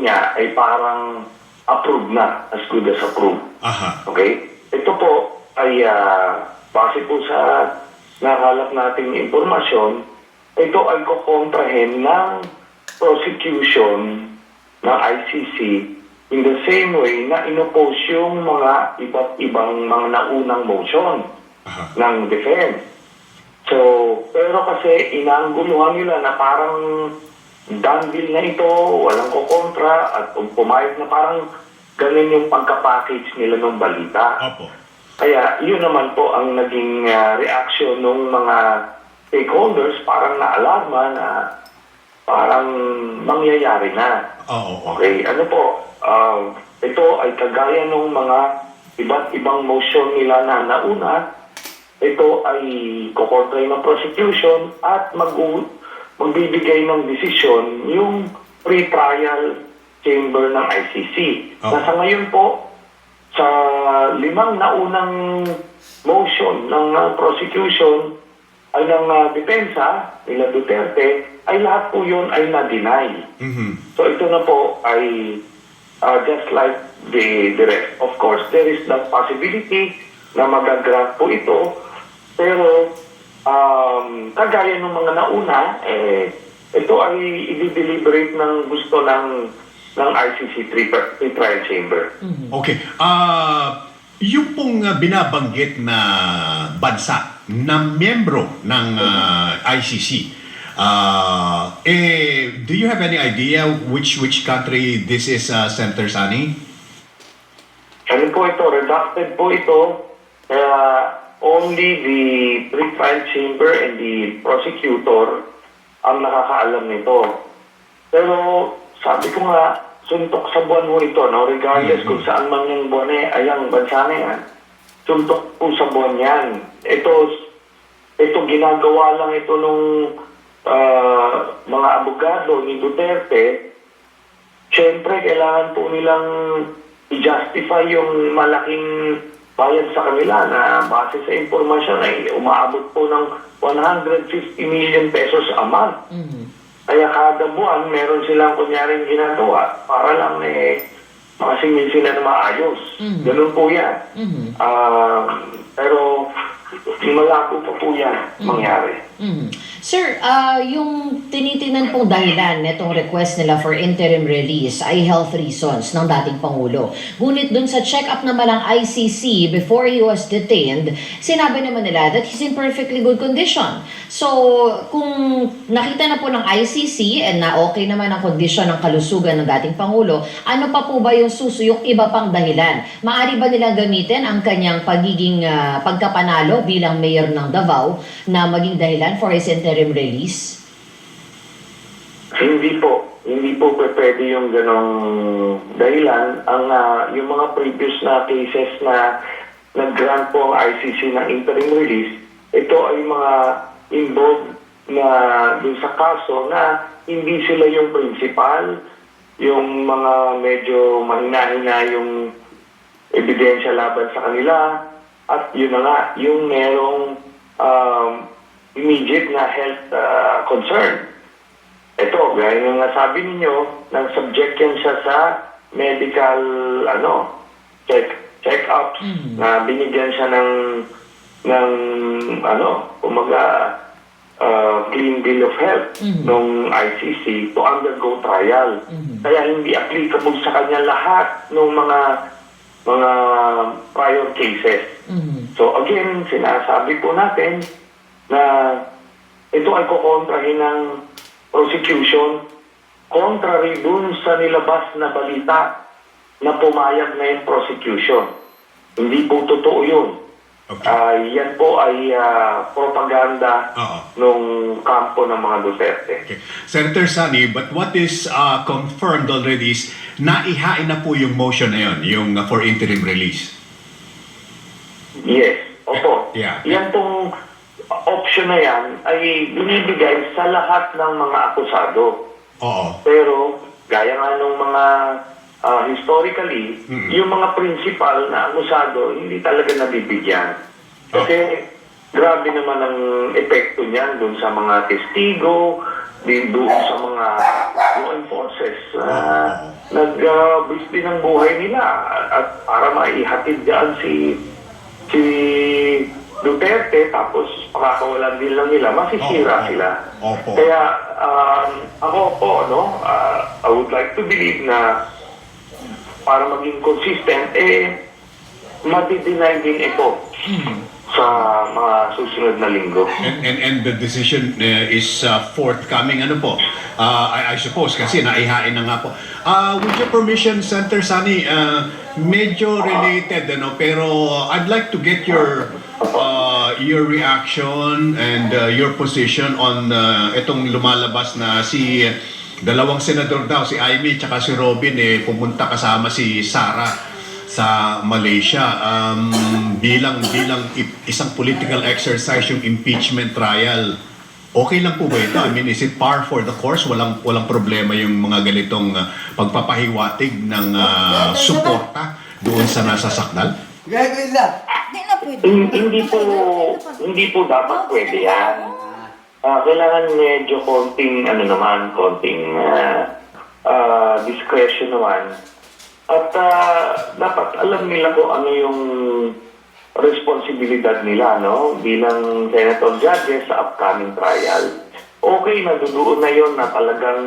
niya ay parang approved na, as good as approved. Aha. Okay? Ito po ay ah, base po sa nakalap nating impormasyon, ito ay kukontrahen ng prosecution ng ICC in the same way na inopose yung mga iba't ibang mga naunang motion Aha. ng defense. So, pero kasi inangguluhan nila na parang deal na ito, walang kukontra, at pumayag na parang ganun yung pagka-package nila ng balita. Opo. Kaya yun naman po ang naging ah, reaction ng mga stakeholders, parang naalarma na parang mangyayari na. Oo. Okay, ano po, um, ito ay kagaya ng mga iba't ibang motion nila na nauna, ito ay kukontray ng prosecution at mag magbibigay ng desisyon yung pre-trial chamber ng ICC. Oh. Nasa ngayon po, sa limang naunang motion ng uh, prosecution ay ng uh, depensa nila Duterte, ay lahat po yun ay na-deny. Mhm. So ito na po ay uh, just like the, the rest. Of course, there is that possibility na magagrant po ito. Pero um, kagaya ng mga nauna, eh, ito ay i-deliberate ng gusto ng ng ICC tri- trial chamber. Okay. Ah, yung pong ah, binabanggit na bansa na miyembro ng ah, ICC, ah, eh, do you have any idea which which country this is, uh, Senator Sani? Ano po ito? Redacted po ito. Kaya only the pre-trial chamber and the prosecutor ang nakakaalam nito. Pero sabi ko nga, suntok sa buwan mo ito, no? regardless kung saan man yung buwan eh, ay ang bansa na yan, suntok po sa buwan yan. Ito, ito ginagawa lang ito nung ah, mga abogado ni Duterte Siyempre, kailangan po nilang i-justify yung malaking bayad sa kanila na base sa impormasyon ay umaabot po ng 150 million pesos a month. Kaya kada buwan, meron silang kunyaring ginagawa para lang eh, makasingil sila na maayos. Ganun po yan. Ah, pero malabo pa po yan mangyari. Mhm. Sir, ah, yung tinitinan pong dahilan nitong request nila for interim release ay health reasons ng dating Pangulo. Ngunit dun sa check-up naman ng ICC before he was detained, sinabi naman nila that he's in perfectly good condition. So, kung nakita na po ng ICC and na okay naman ang kondisyon ng kalusugan ng dating Pangulo, ano pa po ba yung suso, yung iba pang dahilan? Maari ba nilang gamitin ang kanyang pagiging ah, pagkapanalo bilang mayor ng Davao na maging dahilan for his interim release? Hindi po. Hindi po pwede yung ganong dahilan. Ang ah, yung mga previous na cases na nag-grant po ang ICC ng interim release, ito ay mga involved na dun sa kaso na hindi sila yung principal, yung mga medyo mahina-hina yung ebidensya laban sa kanila, at yun na nga, yung merong um, immediate na health ah, concern. Ito, gaya ng nasabi ninyo, nang subject yan siya sa medical, ano, check, check-ups, na binigyan siya ng, ng, ano, umaga, uh, clean bill of health ng ICC to undergo trial. Kaya hindi applicable sa kanya lahat ng mga mga prior cases. So again, sinasabi po natin na ito ay kukontrahin ng prosecution contrary dun sa nilabas na balita na pumayag na yung prosecution. Hindi po totoo yun. Okay. Ah, yan po ay ah, propaganda Oo. nung kampo ng mga Duterte. Okay. Senator Sani, but what is uh, confirmed already is naihain na po yung motion na yun, yung uh, for interim release. Yes. Opo. Yeah. Yan pong option na yan ay binibigay sa lahat ng mga akusado. Oo. Pero, gaya nga nung mga ah, historically, Mm. yung mga principal na akusado, hindi talaga nabibigyan. Kasi, grabe naman ang epekto niyan dun sa mga testigo, din doon sa mga law enforcers. Ah, nag-bis din ang buhay nila at para maihatid dyan si si Duterte tapos pakakawalan din lang nila, masisira Opo. sila. Opo. Kaya um, ako po, no, uh, I would like to believe na para maging consistent, eh, matideny din ito sa mga susunod na linggo. And, and, and the decision uh, is uh, forthcoming, ano po? Uh, I, I suppose, kasi naihain na nga po. Uh, with your permission, Senator Sani, uh, medyo related, ano, pero I'd like to get your uh, your reaction and uh, your position on uh, itong lumalabas na si dalawang senador daw, si Amy at si Robin, eh, pumunta kasama si Sara sa Malaysia um, bilang bilang isang political exercise yung impeachment trial. Okay lang po ba ito? I mean, is it par for the course? Walang walang problema yung mga ganitong uh, pagpapahiwatig ng uh, suporta doon sa nasasakdal? Gagawin lang. Hindi na pwede. Hin- hindi po hindi po dapat pwede yan. Ah, kailangan medyo konting ano naman, konting ah, ah, discretion naman. At ah, dapat alam nila kung ano yung responsibilidad nila no bilang senator judges sa upcoming trial. Okay na doon na yon na talagang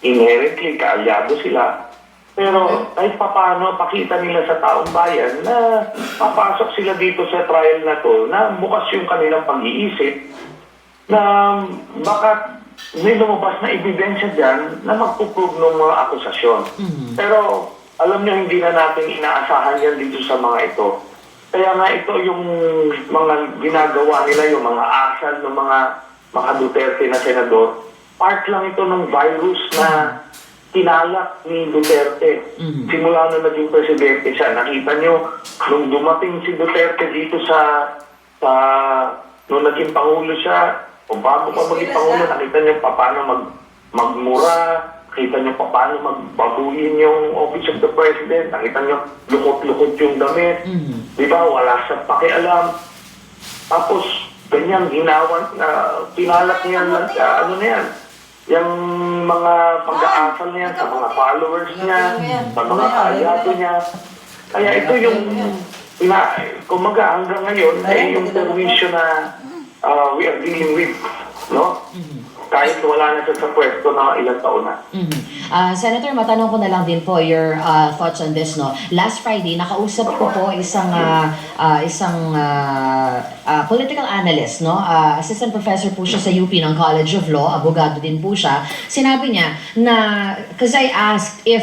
inherently kaalyado sila. Pero ay paano pakita nila sa taong bayan na papasok sila dito sa trial na to na bukas yung kanilang pag-iisip na baka may lumabas na ebidensya dyan na magpuprove ng mga akusasyon. Pero alam niyo hindi na natin inaasahan yan dito sa mga ito. Kaya nga ito yung mga ginagawa nila, yung mga asal ng mga mga Duterte na senador, part lang ito ng virus na tinalak ni Duterte. Simula na naging presidente siya, nakita niyo, nung dumating si Duterte dito sa, sa nung naging pangulo siya, o bago pa maging pangulo, nakita niyo pa paano mag, magmura, nakita niyo pa paano magbabuyin yung office of the president, nakita niyo lukot-lukot yung damit, di ba, wala sa pakialam. Tapos, ganyan, ginawan, na pinalak niya, ah, ano na yan, yung mga pag-aasal niya sa mga followers niya, sa mga kaalyado niya. Kaya ito yung, na, kumaga hanggang ngayon, ay yung permission na ah, we are dealing with, no? Kahit wala na siya sa pwesto na ilang taon na. Mhm. Ah, Senator, matanong ko na lang din po your ah, thoughts on this no. Last Friday nakausap ko po isang ah, ah, isang ah, ah, political analyst no. Ah, assistant professor po siya sa UP ng College of Law, abogado din po siya. Sinabi niya na because I asked if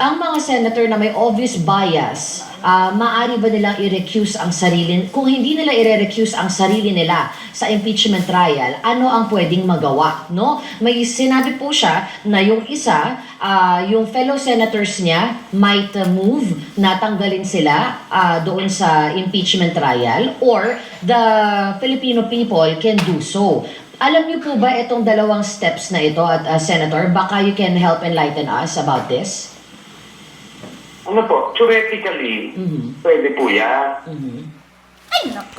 ang mga senator na may obvious bias, ah maaari ba nilang i-recuse ang sarili, kung hindi nila i-recuse ang sarili nila sa impeachment trial, ano ang pwedeng magawa, no? May sinabi po siya na yung isa, ah, yung fellow senators niya might uh, move na tanggalin sila ah, doon sa impeachment trial or the Filipino people can do so. Alam niyo po ba itong dalawang steps na ito at ah, Senator, baka you can help enlighten us about this? Ano po, theoretically, pwede po yan. Mhm. Ay, nako.